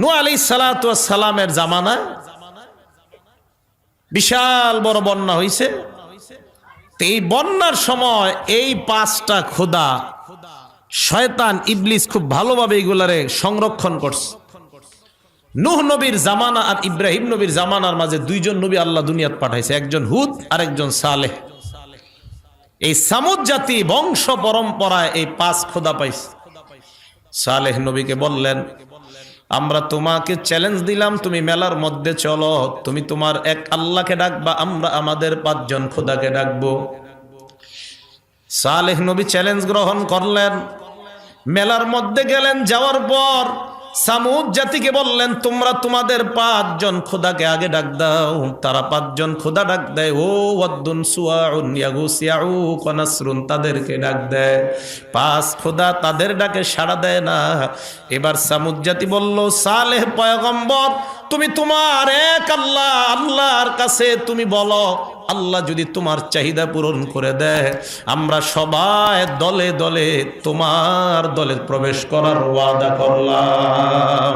নু আলি সালামের জামানায় বিশাল বড় বন্যা হয়েছে এই বন্যার সময় এই পাঁচটা খোদা শয়তান ইবলিস খুব ভালোভাবে এগুলারে সংরক্ষণ করছে। নুহ নবীর জামানা আর ইব্রাহিম নবীর জামানার মাঝে দুইজন নবী আল্লাহ দুনিয়াত পাঠাইছে, একজন হুদ আর একজন সালেহ। এই সামুদ জাতি বংশ পরম্পরায় এই পাঁচ খোদা পাইছে। সালেহ নবীকে বললেন আমরা তোমাকে চ্যালেঞ্জ দিলাম, তুমি মেলার মধ্যে চলো, তুমি তোমার এক আল্লাহকে ডাকবা, আমরা আমাদের পাঁচজন খোদাকে ডাকবো। সালেহ নবী চ্যালেঞ্জ গ্রহণ করলেন। মেলার মধ্যে গেলেন, যাওয়ার পর সামুদ জাতিকে বললেন, তোমরা তোমাদের পাঁচজন খোদাকে আগে ডাক দাও। তারা পাঁচজন খোদা ডাক দেয়। ও সুয়াউন তাদেরকে ডাক দেয়। পাঁচ খোদা তাদের ডাকে সাড়া দেয় না। এবার সামুদ জাতি বলল, সালেহ পয়গম্বর তুমি তোমার এক আল্লাহ, আল্লাহর কাছে তুমি বলো, আল্লাহ যদি তোমার চাহিদা পূরণ করে দেয়, আমরা সবাই দলে দলে তোমার দলে প্রবেশ করার ওয়াদা করলাম।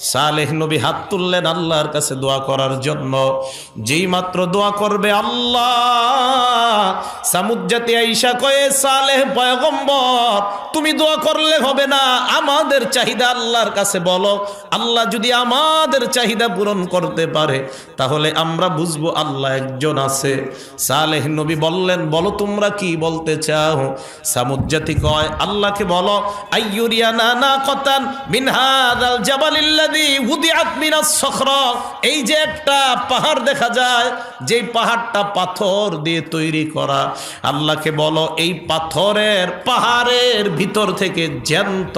সালেহ নবী হাত তুললেন আল্লাহর কাছে দোয়া করার জন্য। যেই মাত্র দোয়া করবে আল্লাহ সামুজ্জাতি আইসা কয়ে, সালেহ পয়গম্বর, তুমি দোয়া করলে হবে না, আমাদের চাহিদা আল্লাহর কাছে বলো। আল্লাহ যদি আমাদের চাহিদা পূরণ করতে পারে, তাহলে আমরা বুঝব আল্লাহ একজন আছে। সালেহ নবী বললেন, বলো তোমরা কি বলতে চাও? সামুজ্জাতি কয়, আল্লাহকে বলো আইয়ুরিয়া না না কতান উদিআত মিনাস সখরা এই যে একটা পাহাড় দেখা যায়, যেই পাহাড়টা পাথর দিয়ে তৈরি করা। আল্লাহকে বলো, এই পাথরের পাহাড়ের ভিতর থেকে জ্যান্ত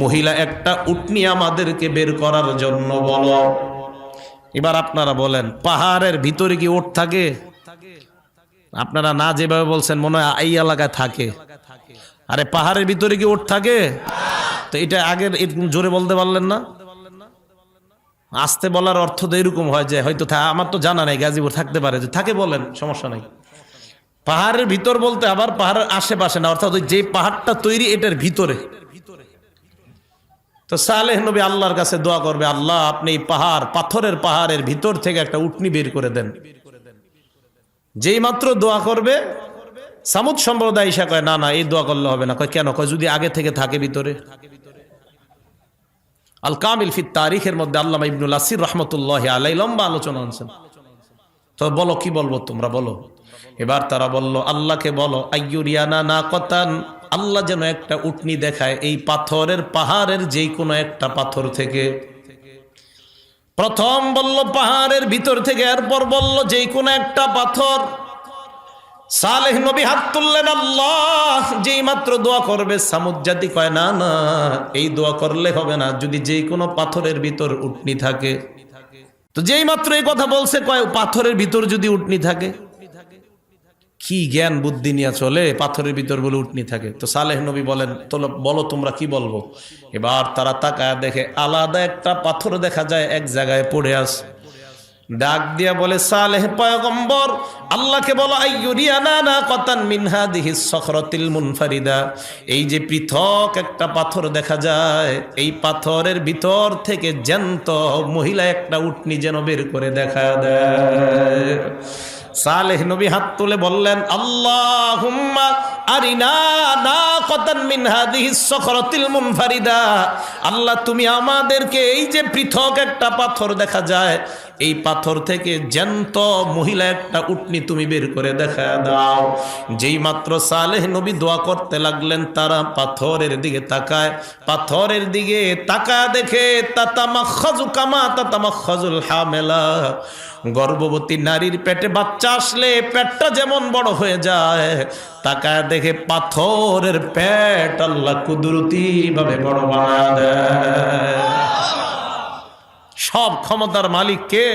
মহিলা একটা উটনি আমাদেরকে বের করার জন্য বলো। এবার আপনারা বলেন, পাহাড়ের ভিতরে কি ওট থাকে? আপনারা না যেভাবে বলছেন, মনে হয় এই এলাকায় থাকে। আরে পাহাড়ের ভিতরে কি ওট থাকে? তো এটা আগের জোরে বলতে পারলেন না? আসতে বলার অর্থ তো এরকম হয় যে হয়তো আমার তো জানা নাই, গাজীপুর থাকতে পারে, যে থাকে বলেন, সমস্যা নাই। পাহাড়ের ভিতর বলতে আবার পাহাড়ের আশেপাশে না, অর্থাৎ যে পাহাড়টা তৈরি, এটার ভিতরে। তো সালেহ নবী আল্লাহর কাছে দোয়া করবে, আল্লাহ আপনি এই পাহাড়, পাথরের পাহাড়ের ভিতর থেকে একটা উটনি বের করে দেন। যেই মাত্র দোয়া করবে, সামুদ সম্প্রদায় ঈশা কয়, না না, এই দোয়া করলে হবে না। কয়, কেন? কয়, যদি আগে থেকে থাকে ভিতরে। আল কামিল ফিত তারিখের মধ্যে আল্লাহ ইবনুল আসির রহমতুল্লাহ আলাই লম্বা আলোচনা আনছেন। তো বলো, কি বলব তোমরা, বলো। এবার তারা বলল, আল্লাহকে বলো, আইয়ুরিয়ানা না কতান আল্লাহ যেন একটা উটনি দেখায় এই পাথরের পাহাড়ের যে কোনো একটা পাথর থেকে। প্রথম বলল পাহাড়ের ভিতর থেকে, এরপর বলল যে কোনো একটা পাথর। সালেহ নবী হাত তুললেন, আল্লাহ, যেই মাত্র দোয়া করবে, সামুদ জাতি কয়, না না, এই দোয়া করলে হবে না। যদি যে কোনো পাথরের ভিতর উটনি থাকে। তো যেই মাত্র এই কথা বলছে, কয়, পাথরের ভিতর যদি উটনি থাকে? কি জ্ঞান বুদ্ধি নিয়ে চলে, পাথরের ভিতর বলে উটনি থাকে। তো সালেহ নবী বলেন, তোলো, বলো, তোমরা কি বলব? এবার তারা তাকায় দেখে, আলাদা একটা পাথর দেখা যায়, এক জায়গায় পড়ে আছে। ডাক দিয়া বলে, সালেহ পয়গম্বর, আল্লাহকে বলো, আইয়ুরিয়ানা কতান মিনহা দিহি সখরতিল মুনফারিদা? এই যে পৃথক একটা পাথর দেখা যায়, এই পাথরের ভিতর থেকে জ্যান্ত মহিলা একটা উটনি যেন বের করে দেখা দেয়। সালেহ নবী হাত তুলে বললেন মুনফারিদা। আল্লাহ, তুমি আমাদেরকে এই যে পৃথক একটা পাথর দেখা যায় এই পাথর থেকে জ্যান্ত মহিলা একটা উটনি তুমি বের করে দেখা দাও। যেই মাত্র সালেহ নবী দোয়া করতে লাগলেন, তারা পাথরের দিকে তাকায়। পাথরের দিকে তাকায় দেখে তাতামাখাজু কামা তাতামাখাজুল হামেলা। গর্ভবতী নারীর পেটে বাচ্চা আসলে পেটটা যেমন বড় হয়ে যায়, তাকায় দেখে পাথরের পেট আল্লাহ কুদরতি ভাবে বড় বানা দেয়। সব ক্ষমতার মালিক কে?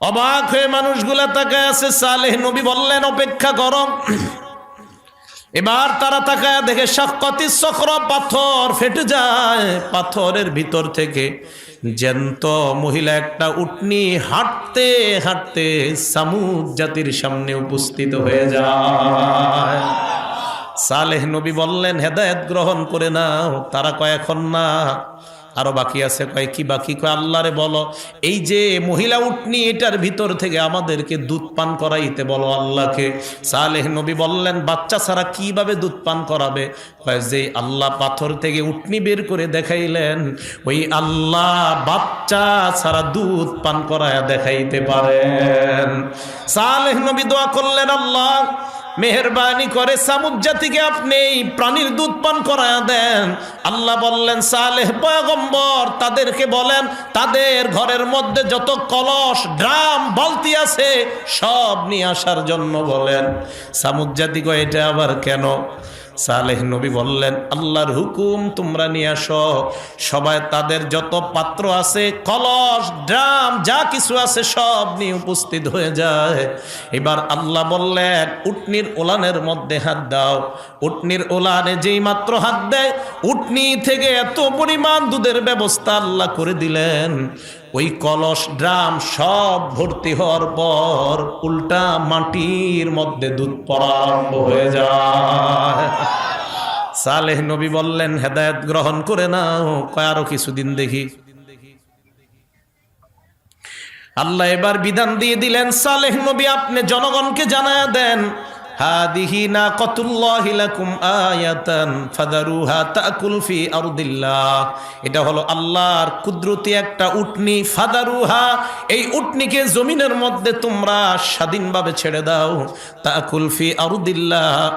অবাক হয়ে মানুষগুলা তাকায় আছে, সালেহ নবী বললেন, অপেক্ষা করম এবার তারা তাকায় দেখে শকতি চক্র পাথর ফেটে যায়। পাথরের ভিতর থেকে জ্যান্ত মহিলা একটা উটনি হাঁটতে হাঁটতে সামুদ জাতির সামনে উপস্থিত হয়ে যায়। সালেহ নবী বললেন, হেদায়েত গ্রহণ করে নাও, তারা কয়, এখন না। আরও বাকি আছে? কয়, কি বাকি? কয়, আল্লাহরে বলো, এই যে মহিলা উটনি, এটার ভিতর থেকে আমাদেরকে দুধ পান করাইতে বলো আল্লাহকে। সালেহ নবী বললেন, বাচ্চা ছাড়া কীভাবে দুধ পান করাবে? কয় যে আল্লাহ পাথর থেকে উটনি বের করে দেখাইলেন, ওই আল্লাহ বাচ্চা ছাড়া দুধ পান করায় দেখাইতে পারেন। সালেহ নবী দোয়া করলেন, আল্লাহ মেহরবানি করে সামুদ জাতিকে আপনি প্রাণীর দুধ পান করায় দেন। আল্লাহ বললেন, সালেহ পয়গম্বর, তাদেরকে বলেন, তাদের ঘরের মধ্যে যত কলস, ড্রাম, বালতি আছে, সব নিয়ে আসার জন্য বলেন। সামুদ জাতি এটা আবার কেন? সালেহ নবী বললেন, আল্লাহর হুকুম তোমরা নিয়ে আসো। সবাই তাদের যত পাত্র আছে, কলস, ড্রাম, যা কিছু আছে সব নিয়ে উপস্থিত হয়ে যায়। এবার আল্লাহ বললেন, উটনির ওলানের মধ্যে হাত দাও। উটনির ওলানে যেই মাত্র হাত দেয়, উটনি থেকে এত পরিমাণ দুধের ব্যবস্থা আল্লাহ করে দিলেন। ওই কলস ড্রাম সব ভর্তি হওয়ার পর উল্টা মাটির মধ্যে দুধ পড়া আরম্ভ হয়ে যায়। সালেহ নবী বললেন, হেদায়েত গ্রহণ করে নাও, কয় আরও কিছুদিন দেখি। আল্লাহ এবার বিধান দিয়ে দিলেন, সালেহ নবী, আপনি জনগণকে জানায়া দেন এটা হলো আল্লাহর কুদরতি একটা উটনি, ফাদারুহা। এই উটনিকে জমিনের মধ্যে তোমরা স্বাধীনভাবে ছেড়ে দাও। তাকুল ফি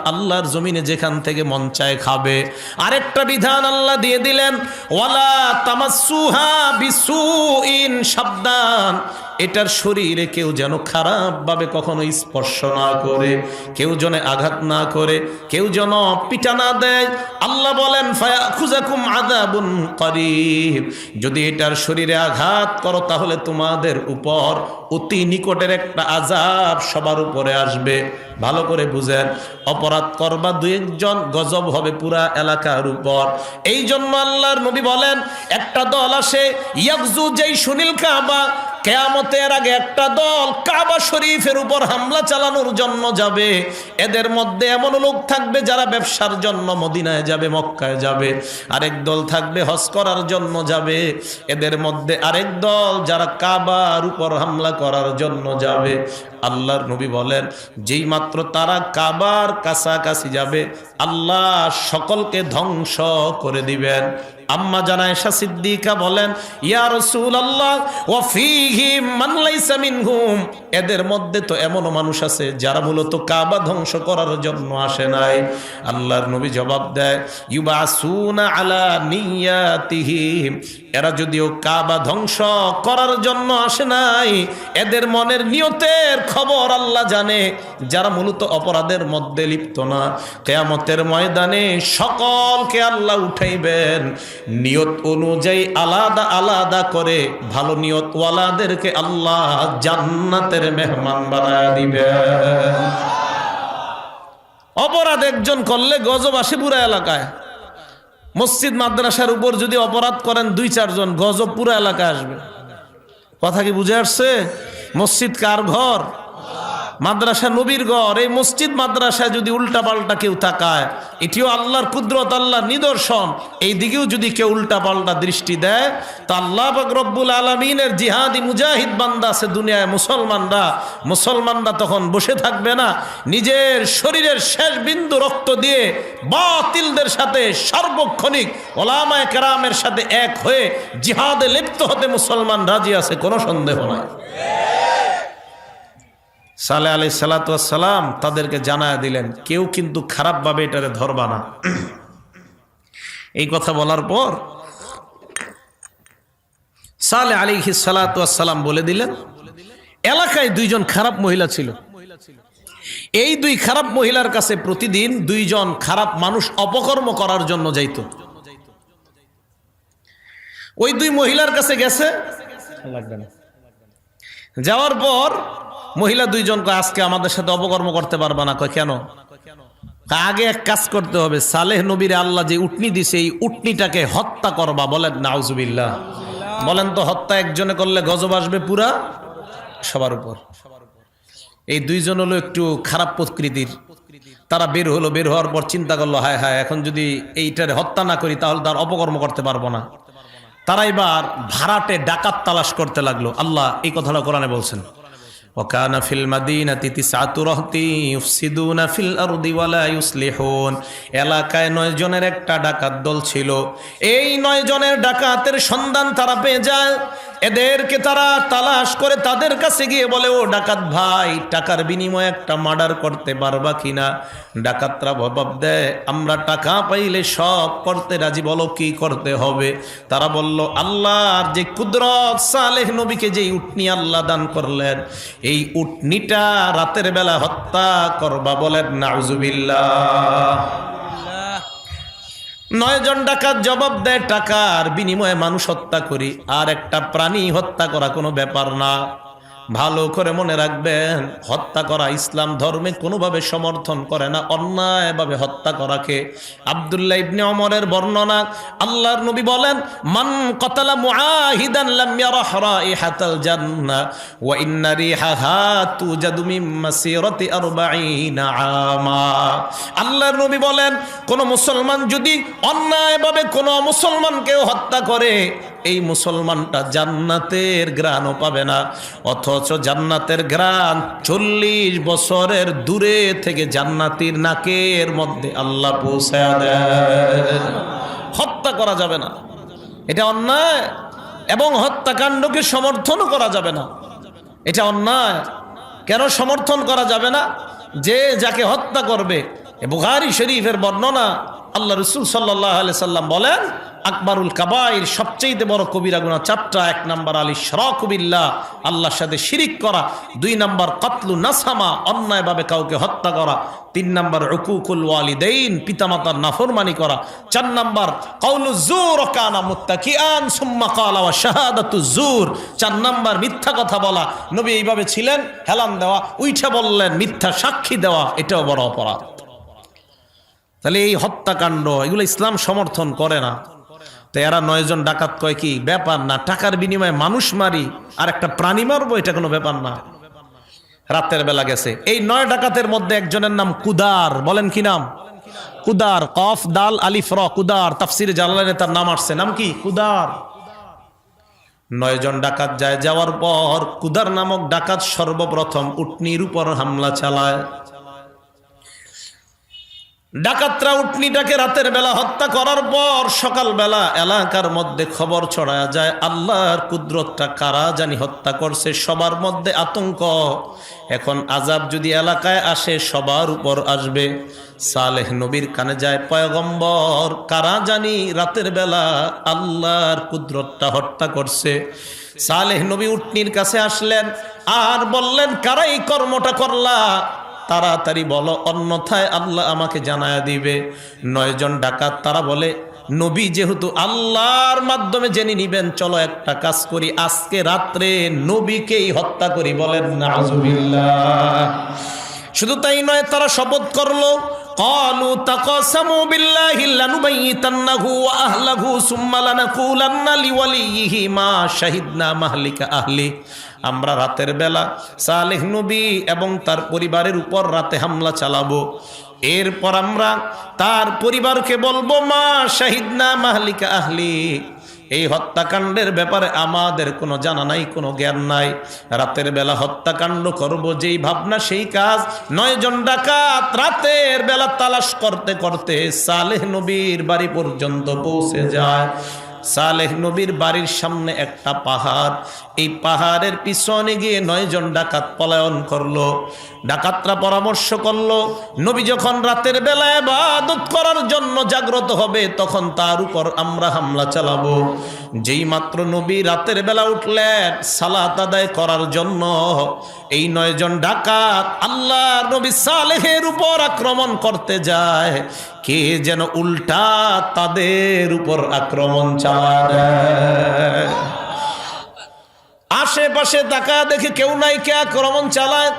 আল্লাহর জমিনে যেখান থেকে মন চায় খাবে। আরেকটা বিধান আল্লাহ দিয়ে দিলেন, ওয়ালা তামাসসুহা বিসুইন, সাবধান। এটার শরীরে কেউ যেন খারাপভাবে কখনো স্পর্শ না করে, কেউ যেন আঘাত না করে, কেউ যেন পিটা না দেয়, আল্লাহ বলেন যদি এটার শরীরে আঘাত করো, তাহলে তোমাদের উপর অতি নিকটের একটা আজাব সবার উপরে আসবে। ভালো করে বুঝেন, অপরাধ করবা দু একজন, গজব হবে পুরা এলাকার উপর। এই জন্য আল্লাহর নবী বলেন, একটা দল আসে ইয়াকজু যেই সুনীল কাবা কেয়ামতের আগে একটা দল কাবা শরীফের উপর হামলা চালানোর জন্য যাবে। এদের মধ্যে এমন লোক থাকবে যারা ব্যবসার জন্য মদিনায় যাবে, মক্কায় যাবে। আরেক দল থাকবে হজ করার জন্য যাবে। এদের মধ্যে আরেক দল যারা কাবার উপর হামলা করার জন্য যাবে। আল্লাহর নবী বলেন, যেই মাত্র তারা কাবার কাছাকাছি যাবে, আল্লাহ সকলকে ধ্বংস করে দিবেন। আম্মা জানায়শা সিদ্দিকা বলেন, ইয়া আল্লাহ ও ফিহিম মান লাইসা মিনহুম। এদের মধ্যে তো এমন মানুষ আছে যারা মূলত কাবা ধ্বংস করার জন্য আসে নাই। আল্লাহর নবী জবাব দেয়, ইউবাসুনা আলা নিয়াতিহিম এরা যদিও কাবা ধ্বংস করার জন্য আসে নাই, এদের মনের নিয়তের খবর আল্লাহ জানে, যারা মূলত অপরাধের মধ্যে লিপ্ত না। কেয়ামতের ময়দানে সকলকে আল্লাহ উঠাইবেন। নিয়ত অনুযায়ী আলাদা আলাদা করে ভালো নিয়তওয়ালাদেরকে আল্লাহ জান্নাতের মেহমান বানায় দিবেন অপরাধ একজন করলে গজব আসে পুরা এলাকায়। মসজিদ, মাদ্রাসার উপর যদি অপরাধ করেন দুই, চারজন, গজব পুরা এলাকায় আসবে। কথা কি বুঝে আসছে? মসজিদ কার ঘর? মাদ্রাসা নবীর ঘর, এই মসজিদ মাদ্রাসায় যদি উল্টা পাল্টা কেউ তাকায়, এটিও আল্লাহর কুদরত, আল্লাহর নিদর্শন। এই দিকেও যদি কেউ উল্টা পাল্টা দৃষ্টি দেয়, তা আল্লাহ রব্বুল আলমিনের জিহাদি মুজাহিদ বান্দা আছে দুনিয়ায়, মুসলমানরা। মুসলমানরা তখন বসে থাকবে না, নিজের শরীরের শেষ বিন্দু রক্ত দিয়ে বাতিলদের সাথে সার্বক্ষণিক ওলামায় কেরামের সাথে এক হয়ে জিহাদে লিপ্ত হতে মুসলমান রাজি আছে, কোনো সন্দেহ নাই। সালে আলি সালাতাম তাদেরকে জানায় দিলেন, কেউ কিন্তু খারাপভাবে এটারে ধরবা না। এই কথা বলার পর সালে আলী সালাতাম বলে দিলেন, এলাকায় দুইজন খারাপ মহিলা ছিল। এই দুই খারাপ মহিলার কাছে প্রতিদিন দুইজন খারাপ মানুষ অপকর্ম করার জন্য যাইত। ওই দুই মহিলার কাছে গেছে। যাওয়ার পর মহিলা দুইজন কয় আজকে আমাদের সাথে অপকর্ম করতে পারবা না। কয়, কেন? আগে এক কাজ করতে হবে, সালেহ নবীর আল্লাহ যে উটনি দিছে, এই উটনিটাকে হত্যা করবা বলেন, নাউজুবিল্লাহ। বলেন তো, হত্যা একজনে করলে গজব আসবে পুরা সবার উপর। এই দুইজন হলো একটু খারাপ প্রকৃতির। তারা বের হলো, বের হওয়ার পর চিন্তা করল, হায় হায়, এখন যদি এইটারে হত্যা না করি, তাহলে তার অপকর্ম করতে পারব না। তারা এবার ভাড়াটে ডাকাত তালাশ করতে লাগল। আল্লাহ এই কথাটা কোরআনে বলছেন। وكان في المدينة تسعة رهط يفسدون في الأرض ولا يصلحون এলাকায় নয় জনের একটা ডাকাত দল ছিল এই নয় জনের ডাকাতের সন্ধান তারা পেয়ে যায় এদেরকে তারা তালাশ করে তাদের কাছে গিয়ে বলে, ও ডাকাত ভাই, টাকার বিনিময়ে একটা মার্ডার করতে পারবা কিনা ডাকাতরা ভবাব দেয়, আমরা টাকা পাইলে সব করতে রাজি, বলো কি করতে হবে? তারা বলল আল্লাহর যে কুদরত সালেহ নবীকে যে উটনি আল্লাহ দান করলেন, এই উটনিটা রাতের বেলা হত্যা করবা বলেন, নাউজুবিল্লাহ। নয় জন ডাকাত জবাব দেয়, টাকার বিনিময়ে মানুষ হত্যা করি, আর একটা প্রাণী হত্যা করা কোনো ব্যাপার না। ভালো করে মনে রাখবেন, হত্যা করা ইসলাম ধর্মে কোনোভাবে সমর্থন করে না, অন্যায়ভাবে হত্যা করাকে। আব্দুল্লাহ ইবনে অমরের বর্ণনা, আল্লাহর নবী বলেন, মান কতালা মুআহিদান লাম ইয়ারাহ রাইহাতাল জান্নাহ ওয়া ইন্না রিহাহা তুজাদু মিন মাসিরাতি 40 আমা। আল্লাহর নবী বলেন, কোন মুসলমান যদি অন্যায়ভাবে কোন মুসলমানকে হত্যা করে এই মুসলমানটা জান্নাতের গ্রাণও পাবে না। অথচ জান্নাতের গ্রাণ চল্লিশ বছরের দূরে থেকে জান্নাতির নাকের মধ্যে আল্লাহ পৌঁছে দেয়। হত্যা করা যাবে না। এটা অন্যায় এবং হত্যাকাণ্ডকে সমর্থনও করা যাবে না। এটা অন্যায়। কেন সমর্থন করা যাবে না? যে যাকে হত্যা করবে, এ বুখারি শরীফের বর্ণনা আল্লাহ রসুল সাল্লাহ সাল্লাম বলেন, আকবরুল কাবাইর সবচেয়ে বড় কবিরা গুণা চারটা। এক নাম্বার আলী শরকুবিল্লা আল্লাহর সাথে শিরিক করা। দুই নাম্বার কতলু নাসামা, অন্যায়ভাবে কাউকে হত্যা করা। তিন নাম্বার রকুকুল ওয়ালিদাইন, পিতামাতার নাফরমানি করা। চার নাম্বার কৌলু জুর কানা মুত্তাকিআন, সুম্মা কালা ওয়া শাহাদাতু জুর চার নাম্বার মিথ্যা কথা বলা। নবী এইভাবে ছিলেন, হেলান দেওয়া, উইঠা বললেন, মিথ্যা সাক্ষী দেওয়া, এটাও বড় অপরাধ। তাহলে এই হত্যাকাণ্ড, এগুলো ইসলাম সমর্থন করে না। তো এরা নয়জন ডাকাত কয় কি, ব্যাপার না, টাকার বিনিময়ে মানুষ মারি, আর একটা প্রাণী মারবো, এটা কোনো ব্যাপার না। রাতের বেলা গেছে। এই নয় ডাকাতের মধ্যে একজনের নাম কুদার, বলেন কি নাম? কুদার, কফ, দাল, আলিফ, র, কুদার, তাফসির জালালে তার নাম আসছে। নাম কি? কুদার। নয়জন ডাকাত যায় যাওয়ার পর কুদার নামক ডাকাত সর্বপ্রথম উটনির উপর হামলা চালায়। ডাকাতরা উটনিটাকে রাতের বেলা হত্যা করার পর সকালবেলা এলাকার মধ্যে খবর ছড়ায় যায়, আল্লাহর কুদরতটা কারা জানি হত্যা করছে, সবার মধ্যে আতঙ্ক। এখন আজাব যদি এলাকায় আসে, সবার উপর আসবে। সালেহ নবীর কানে যায় পয়গম্বর, কারা জানি রাতের বেলা আল্লাহর কুদরতটা হত্যা করছে। সালেহ নবী উটনির কাছে আসলেন, আর বললেন, কারা এই কর্মটা করলা? তাড়াতাড়ি বলো, অন্যথায় আল্লাহ আমাকে জানায় দিবে। নয়জন ডাকাত, তারা বলে, নবী যেহেতু আল্লাহর মাধ্যমে জেনে নিবেন, চলো একটা কাজ করি। আজকে রাত্রে নবীকেই হত্যা করি বলেন শুধু তাই নয়, তারা শপথ করল قالوا تقاسموا بالله لنبيتنه واهله ثم لنقولن لوليه ما شهدنا مهلك اهله আমরা রাতের বেলা সালেহ নবী এবং তার পরিবারের উপর রাতে হামলা চালাবো এরপর আমরা তার পরিবারকে বলবো মা শাহিদনা মাহলিকা আহলি এই হত্যাকাণ্ডের ব্যাপারে আমাদের কোনো জানা নাই, কোনো জ্ঞান নাই। রাতের বেলা হত্যাকাণ্ড করব, যেই ভাবনা, সেই কাজ। নয় জন ডাকাত রাতের বেলা তালাশ করতে করতে সালেহ নবীর বাড়ি পর্যন্ত পৌঁছে যায়। সালেহ নবীর বাড়ির সামনে একটা পাহাড়। এই পাহাড়ের পিছনে গিয়ে নয়জন ডাকাত পলায়ন করল। ডাকাতরা পরামর্শ করল, নবী যখন রাতের বেলায় বাদত করার জন্য জাগ্রত হবে, তখন তার উপর আমরা হামলা চালাবো। যেই মাত্র নবী রাতের বেলা উঠলেন, সালাত আদায় করার জন্য এই নয়জন ডাকাত আল্লাহ নবী সালেহের উপর আক্রমণ করতে যায়। কে যেন উল্টা তাদের উপর আক্রমণ চালায়। আশেপাশে তাকা দেখে কেউ নাই, কে আক্রমণ চালায়?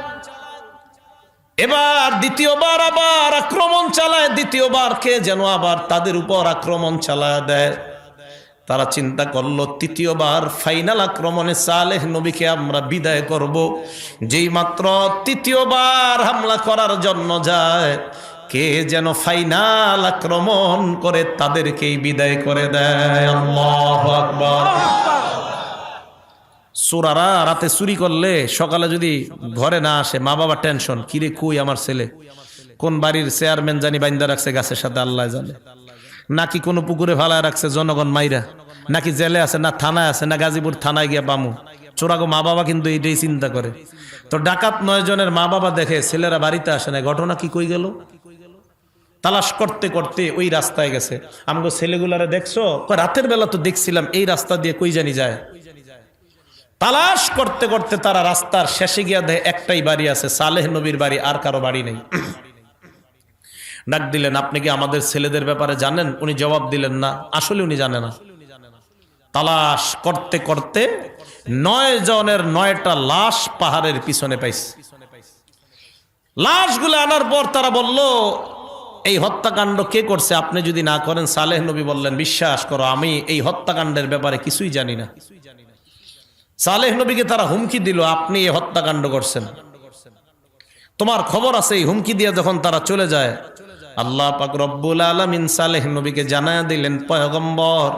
এবার দ্বিতীয়বার আবার আক্রমণ চালায়, দ্বিতীয়বার কে যেন আবার তাদের উপর আক্রমণ চালায় দেয়। তারা চিন্তা করল, তৃতীয়বার ফাইনাল আক্রমণে সালেহ নবীকে আমরা বিদায় করব। যেই মাত্র তৃতীয়বার হামলা করার জন্য যায়, কে যেন ফাইনাল আক্রমণ করে তাদেরকেই বিদায় করে দেয়। চোরারা রাতে চুরি করলে সকালে যদি ঘরে না আসে মা বাবা টেনশন, কিরে, কই আমার ছেলে? কোন বাড়ির চেয়ারম্যান জানি বাইন্দা রাখছে গাছের সাথে, আল্লাহ জানে। নাকি কোনো পুকুরে ফালায় রাখছে জনগণ মাইরা? নাকি জেলে আছে, না থানায় আছে, না গাজীপুর থানায় গিয়া বামু? চোরাগো মা বাবা কিন্তু এইটাই চিন্তা করে। তো ডাকাত নয় জনের মা বাবা দেখে ছেলেরা বাড়িতে আসে না, ঘটনা কি কই গেল? তালাশ করতে করতে ওই রাস্তায় গেছে। আমাকে ছেলেগুলারে দেখছ? রাতের বেলা তো দেখছিলাম এই রাস্তা দিয়ে কই জানি যায়। তালাশ করতে করতে তারা রাস্তার শেষে গিয়া দেয় একটাই বাড়ি আছে, সালেহ নবীর বাড়ি, আর কারও বাড়ি নেই। ডাক দিলেন, আপনি কি আমাদের ছেলেদের ব্যাপারে জানেন? উনি জবাব দিলেন, না। আসলে উনি জানে না। তালাশ করতে করতে নয় জনের নয়টা লাশ পাহাড়ের পিছনে পাইছে। লাশগুলো আনার পর তারা বলল, এই হত্যাকাণ্ড কে করছে? আপনি যদি না করেন, সালেহ নবী বললেন, বিশ্বাস করো, আমি এই হত্যাকাণ্ডের ব্যাপারে কিছুই জানি না। সালেহ নবীকে তারা হুমকি দিল, আপনি এই হত্যাকাণ্ড করছেন। তোমার খবর আছে, এই হুমকি দিয়ে যখন তারা চলে যায় আল্লাহ পাক রব্বুল আলমিন সালেহ নবীকে জানায় দিলেন, পয়গম্বর,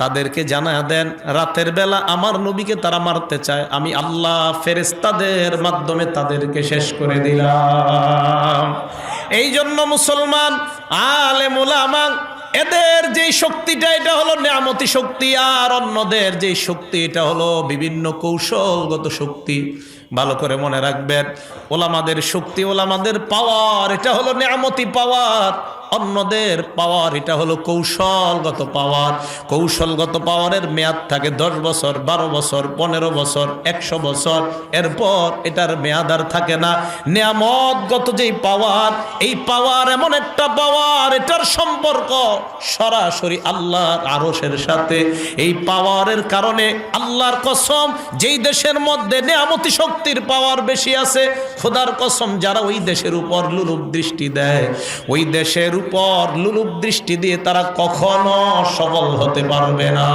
তাদেরকে জানায় দেন, রাতের বেলা আমার নবীকে তারা মারতে চায়। আমি আল্লাহ ফেরেস্তাদের মাধ্যমে তাদেরকে শেষ করে দিলাম। এই জন্য মুসলমান আলে মুলামান এদের যে শক্তিটা, এটা হলো নেয়ামতি শক্তি, আর অন্যদের যে শক্তি, এটা হলো বিভিন্ন কৌশলগত শক্তি। ভালো করে মনে রাখবেন। ওলামাদের শক্তি ওলামাদের পাওয়ার এটা হলো নিয়ামতি পাওয়ার অন্যদের পাওয়ার, এটা হলো কৌশলগত পাওয়ার। কৌশলগত পাওয়ারের মেয়াদ থাকে দশ বছর, বারো বছর, পনেরো বছর, একশো বছর। এরপর এটার মেয়াদ আর থাকে না। নিয়ামতগত যেই পাওয়ার, এই পাওয়ার এমন একটা পাওয়ার, এটার সম্পর্ক সরাসরি আল্লাহর আরসের সাথে। এই পাওয়ারের কারণে আল্লাহর কসম, যেই দেশের মধ্যে নেয়ামতি শক্তির পাওয়ার বেশি আছে, খোদার কসম, যারা ওই দেশের উপর লুলুপ দৃষ্টি দেয়, ওই দেশের উপর লুলুপ দৃষ্টি দিয়ে তারা কখনো সফল হতে পারবে না।